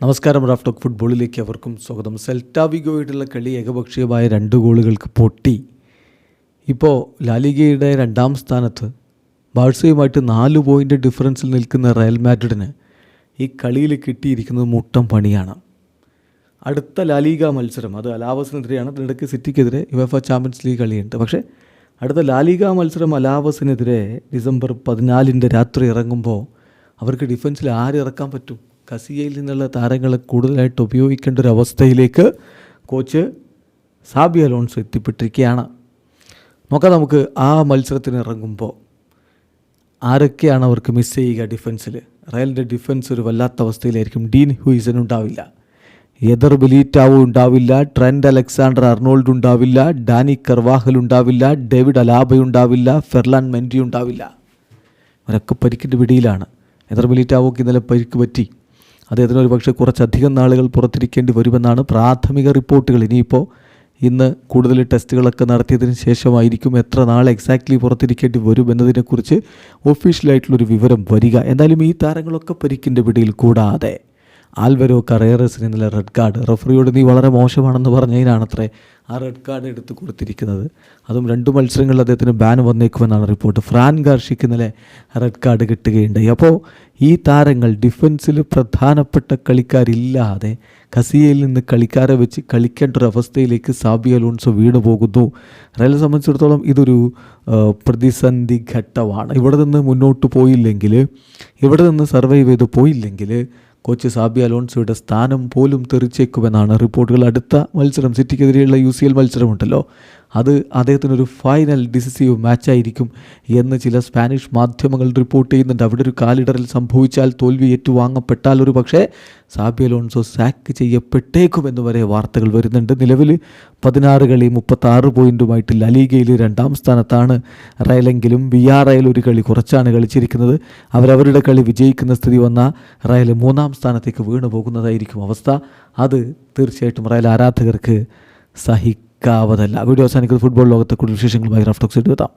നമസ്കാരം Raf talk ഫുട്ബോളിലേക്ക് അവർക്കും സ്വാഗതം. സെൽറ്റാവിഗോയിട്ടുള്ള കളി ഏകപക്ഷീയമായ രണ്ട് ഗോളുകൾക്ക് പൊട്ടി. ഇപ്പോൾ ലാലിഗയുടെ രണ്ടാം സ്ഥാനത്ത് ബാഴ്സയുമായിട്ട് നാല് പോയിന്റ് ഡിഫറൻസിൽ നിൽക്കുന്ന റയൽ മാഡ്രിഡിന് ഈ കളിയിൽ കിട്ടിയിരിക്കുന്നത് മുട്ടം പണിയാണ്. അടുത്ത ലാലിഗ മത്സരം അത് അലാവസിനെതിരെയാണ്. അതിനിടയ്ക്ക് സിറ്റിക്കെതിരെ യുവഫ ചാമ്പ്യൻസ് ലീഗ് കളിയുണ്ട്. പക്ഷേ അടുത്ത ലാലിഗ മത്സരം അലാവസിനെതിരെ ഡിസംബർ പതിനാലിന്റെ രാത്രി ഇറങ്ങുമ്പോൾ അവർക്ക് ഡിഫൻസിൽ ആരിറക്കാൻ പറ്റും? കസിയയിൽ നിന്നുള്ള താരങ്ങളെ കൂടുതലായിട്ട് ഉപയോഗിക്കേണ്ട ഒരു അവസ്ഥയിലേക്ക് കോച്ച് സാബി അലോൺസോ എത്തിപ്പെട്ടിരിക്കുകയാണ്. നോക്കാം നമുക്ക് ആ മത്സരത്തിന് ഇറങ്ങുമ്പോൾ ആരൊക്കെയാണ് അവർക്ക് മിസ് ചെയ്യുക ഡിഫൻസിൽ റയലിന്റെ ഡിഫൻസ് ഒരു വല്ലാത്ത അവസ്ഥയിലായിരിക്കും. ഡീൻ ഹുയിസൺ ഉണ്ടാവില്ല. എദർ ബിലീറ്റാവോ ഉണ്ടാവില്ല. ട്രെൻഡ് അലക്സാണ്ടർ അർണോൾഡ് ഉണ്ടാവില്ല. ഡാനി കർവാഹൽ ഉണ്ടാവില്ല. ഡേവിഡ് അലാബ ഉണ്ടാവില്ല. ഫെർലാൻ മെൻഡി ഉണ്ടാവില്ല. അവരൊക്കെ പരിക്കിന്റെ പിടിയിലാണ്. എദർ ബിലീറ്റാവോക്ക് ഇന്നലെ പരിക്ക് പറ്റി. അദ്ദേഹത്തിന് ഒരുപക്ഷെ കുറച്ചധികം നാളുകൾ പുറത്തിരിക്കേണ്ടി വരുമെന്നാണ് പ്രാഥമിക റിപ്പോർട്ടുകൾ. ഇനിയിപ്പോൾ ഇന്ന് കൂടുതൽ ടെസ്റ്റുകളൊക്കെ നടത്തിയതിന് ശേഷമായിരിക്കും എത്ര നാൾ എക്സാക്ട്ലി പുറത്തിരിക്കേണ്ടി വരും എന്നതിനെക്കുറിച്ച് ഒഫീഷ്യലായിട്ടുള്ളൊരു വിവരം വരിക. എന്തായാലും ഈ താരങ്ങളൊക്കെ പരിക്കിന്റെ പിടിയിൽ കൂടാതെ. ആൽവരോ കറേറസിന് ഇന്നലെ റെഡ് കാർഡ് റഫറിയോട് നീ വളരെ മോശമാണെന്ന് പറഞ്ഞതിനാണത്രേ ആ റെഡ് കാർഡ് എടുത്ത് കൊടുത്തിരിക്കുന്നത്. അതും രണ്ട് മത്സരങ്ങളിൽ അദ്ദേഹത്തിന് ബാൻ വന്നേക്കുമെന്നാണ് റിപ്പോർട്ട് ഫ്രാൻ ഗാർഷിക്ക് ഇന്നലെ റെഡ് കാർഡ് കിട്ടുകയുണ്ടായി. അപ്പോൾ ഈ താരങ്ങൾ ഡിഫൻസിൽ പ്രധാനപ്പെട്ട കളിക്കാരില്ലാതെ കസിയയിൽ നിന്ന് കളിക്കാരെ വെച്ച് കളിക്കേണ്ട ഒരു അവസ്ഥയിലേക്ക് സാബി അലോൺസോ വീണു പോകുന്നു. റയലിനെ സംബന്ധിച്ചിടത്തോളം ഇതൊരു പ്രതിസന്ധി ഘട്ടമാണ്. ഇവിടെ നിന്ന് മുന്നോട്ട് പോയില്ലെങ്കിൽ ഇവിടെ നിന്ന് സർവൈവ് ചെയ്ത് പോയില്ലെങ്കിൽ കോച്ച് സാബി അലോൺസോയുടെ സ്ഥാനം പോലും തെറിച്ചേക്കുമെന്നാണ് റിപ്പോർട്ടുകൾ. അടുത്ത മത്സരം സിറ്റിക്കെതിരെയുള്ള യു സി എൽ മത്സരമുണ്ടല്ലോ. അത് അദ്ദേഹത്തിനൊരു ഫൈനൽ ഡിസിസീവ് മാച്ചായിരിക്കും എന്ന് ചില സ്പാനിഷ് മാധ്യമങ്ങൾ റിപ്പോർട്ട് ചെയ്യുന്നുണ്ട്. അവിടെ ഒരു കാലിടറിൽ സംഭവിച്ചാൽ തോൽവി ഏറ്റുവാങ്ങപ്പെട്ടാൽ ഒരു പക്ഷേ സാബി അലോൺസോ സാക്ക് ചെയ്യപ്പെട്ടേക്കുമെന്ന് വരെ വാർത്തകൾ വരുന്നുണ്ട്. നിലവിൽ പതിനാറ് കളി മുപ്പത്താറ് പോയിന്റുമായിട്ട് ലലീഗയിൽ രണ്ടാം സ്ഥാനത്താണ്. റയലെങ്കിലും വി ആർ റയൽ ഒരു കളി കുറച്ചാണ് കളിച്ചിരിക്കുന്നത്. അവരവരുടെ കളി വിജയിക്കുന്ന സ്ഥിതി വന്ന റയൽ മൂന്നാം സ്ഥാനത്തേക്ക് വീണു പോകുന്നതായിരിക്കും അവസ്ഥ. അത് തീർച്ചയായിട്ടും റയൽ ആരാധകർക്ക് സഹിക്കാവതല്ല വീഡിയോ അവസാനിക്കുന്നത് ഫുട്ബോൾ ലോകത്തെ കൂടുതൽ വിശേഷങ്ങളുമായി റഫ്റ്റോക്സ് എത്താം.